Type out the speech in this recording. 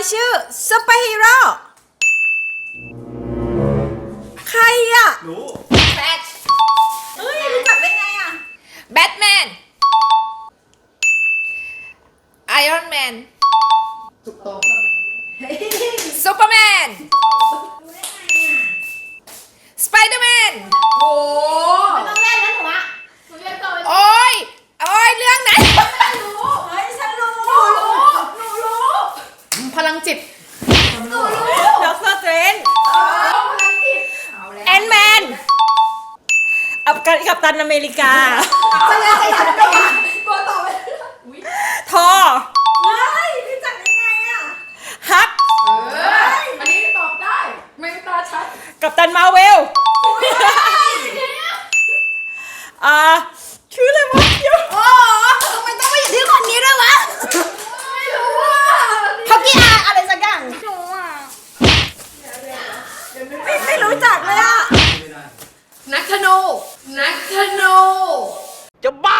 ายชื่อซูเปอร์ฮีโร่ใครอะรู้แบทเฮ้ยรู้จักได้ไงอะแบทแมนไอรอนแมนถูกต้อง จิตหนูรู้ด็อกเตอร์เทรนเอาพลังจิตเอาแล้วแอนแมนอับกันกับตันอเมริกาจะเล่นขยันไปอะกลัวต่อไปอุ้ยทอเฮ้ยรู้จักได้ไงอะฮักเอออันนี้ตอบได้ไม่ตาชัดกับตันมาเวลอ่า ไม่ไม่รู้จักเลยอะนักธนู นักธนู จะบ้า